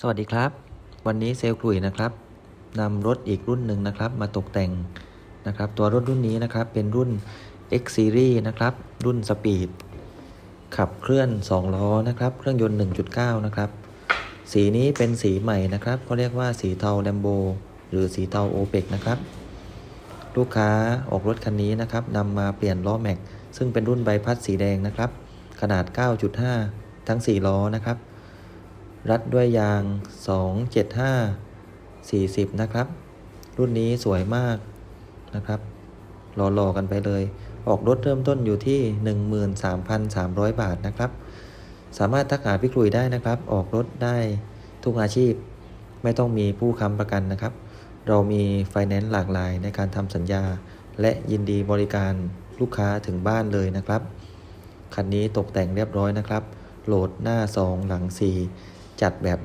สวัสดีครับ วันนี้เซลล์ขลุยนะครับนำรถอีกรุ่นหนึ่งนะครับ มาตกแต่งนะครับ ตัวรถรุ่นนี้นะครับเป็นรุ่น X Series นะครับ รุ่นสปีดขับเคลื่อน 2 ล้อนะครับ เครื่องยนต์ 1.9 นะครับ สีนี้เป็นสีใหม่นะครับเขาเรียกว่าสีเทาแลมโบหรือสีเทาโอเปกนะครับ ลูกค้าออกรถคันนี้นะครับนำมาเปลี่ยนล้อแม็ก ซึ่งเป็นรุ่นใบพัดสีแดงนะครับ ขนาด 9.5 ทั้ง 4 ล้อนะครับ รัดด้วยยาง 275 40 นะครับ รุ่นนี้สวยมากนะครับรอรอๆกันไปเลย ออกรถเริ่มต้นอยู่ที่ 13,300 บาทนะครับ สามารถทักหาพี่กลุยได้นะครับ ออกรถได้ทุกอาชีพ ไม่ต้องมีผู้ค้ำประกันนะครับ เรามีไฟแนนซ์หลากหลายในการทำสัญญา และยินดีบริการลูกค้าถึงบ้านเลยนะครับ คันนี้ตกแต่งเรียบร้อยนะครับ โหลดหน้า 2 หลัง 4 จัดแบบ